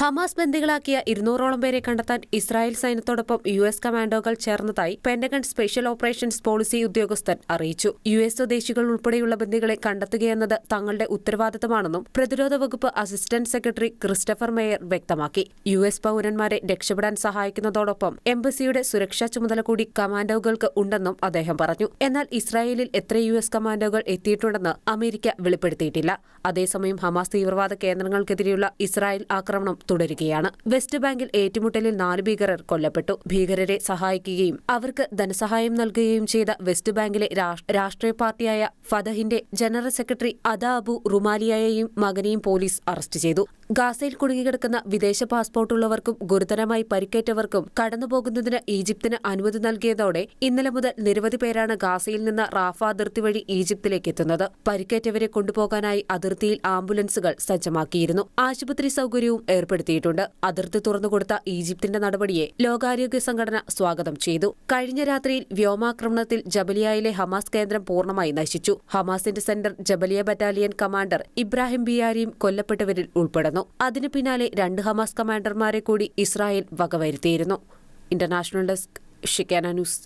Hamas ബന്ദികളാക്കിയ ഇരുന്നൂറോളം പേരെ കണ്ടെത്താൻ ഇസ്രായേൽ സൈന്യത്തോടൊപ്പം യു എസ് കമാൻഡോകൾ ചേർന്നതായി പെന്റഗൺ സ്പെഷ്യൽ ഓപ്പറേഷൻസ് പോളിസി ഉദ്യോഗസ്ഥൻ അറിയിച്ചു. യു എസ് സ്വദേശികൾ ഉൾപ്പെടെയുള്ള ബന്ദികളെ കണ്ടെത്തുകയെന്നത് തങ്ങളുടെ ഉത്തരവാദിത്തമാണെന്നും പ്രതിരോധ വകുപ്പ് അസിസ്റ്റന്റ് സെക്രട്ടറി ക്രിസ്റ്റഫർ മേയർ വ്യക്തമാക്കി. യു എസ് പൌരന്മാരെ രക്ഷപ്പെടാൻ സഹായിക്കുന്നതോടൊപ്പം എംബസിയുടെ സുരക്ഷാ ചുമതല കൂടി കമാൻഡോകൾക്ക് ഉണ്ടെന്നും അദ്ദേഹം പറഞ്ഞു. എന്നാൽ ഇസ്രായേലിൽ എത്ര യു എസ് കമാൻഡോകൾ എത്തിയിട്ടുണ്ടെന്ന് അമേരിക്ക വെളിപ്പെടുത്തിയിട്ടില്ല. അതേസമയം ഹമാസ് തീവ്രവാദ കേന്ദ്രങ്ങൾക്കെതിരെയുള്ള ഇസ്രായേൽ ആക്രമണം തുടരുകയാണ്. വെസ്റ്റ് ബാങ്കിൽ ഏറ്റുമുട്ടലിൽ നാല് ഭീകരർ കൊല്ലപ്പെട്ടു. ഭീകരരെ സഹായിക്കുകയും അവർക്ക് ധനസഹായം നൽകുകയും ചെയ്ത വെസ്റ്റ് ബാങ്കിലെ രാഷ്ട്രീയ പാർട്ടിയായ ഫതഹിന്റെ ജനറൽ സെക്രട്ടറി അദാബു റുമാലിയയെയും മകനെയും പോലീസ് അറസ്റ്റ് ചെയ്തു. ഗാസയിൽ കുടുങ്ങിക്കിടക്കുന്ന വിദേശ പാസ്പോർട്ടുള്ളവർക്കും ഗുരുതരമായി പരിക്കേറ്റവർക്കും കടന്നുപോകുന്നതിന് ഈജിപ്തിന് അനുമതി നൽകിയതോടെ ഇന്നലെ മുതൽ നിരവധി പേരാണ് ഗാസയിൽ നിന്ന് റാഫ അതിർത്തി വഴി ഈജിപ്തിലേക്ക് എത്തുന്നത്. പരിക്കേറ്റവരെ കൊണ്ടുപോകാനായി അതിർത്തിയിൽ ആംബുലൻസുകൾ സജ്ജമാക്കിയിരുന്നു. ആശുപത്രി സൗകര്യവും ഏർപ്പെടുത്തിയിട്ടുണ്ട് അതിർത്തി തുറന്നുകൊടുത്ത ഈജിപ്തിന്റെ നടപടിയെ ലോകാരോഗ്യ സംഘടന സ്വാഗതം ചെയ്തു. കഴിഞ്ഞ രാത്രിയിൽ വ്യോമാക്രമണത്തിൽ ജബലിയയിലെ ഹമാസ് കേന്ദ്രം പൂർണമായി നശിച്ചു. ഹമാസിന്റെ centre Jabalia battalion commander Ibrahim ബിയാരിയും കൊല്ലപ്പെട്ടവരിൽ ഉൾപ്പെടുന്നു. അതിനു പിന്നാലെ രണ്ട് ഹമാസ് കമാൻഡർമാരെ കൂടി Israel വകവരുത്തിയിരുന്നു. International desk Shikkana news.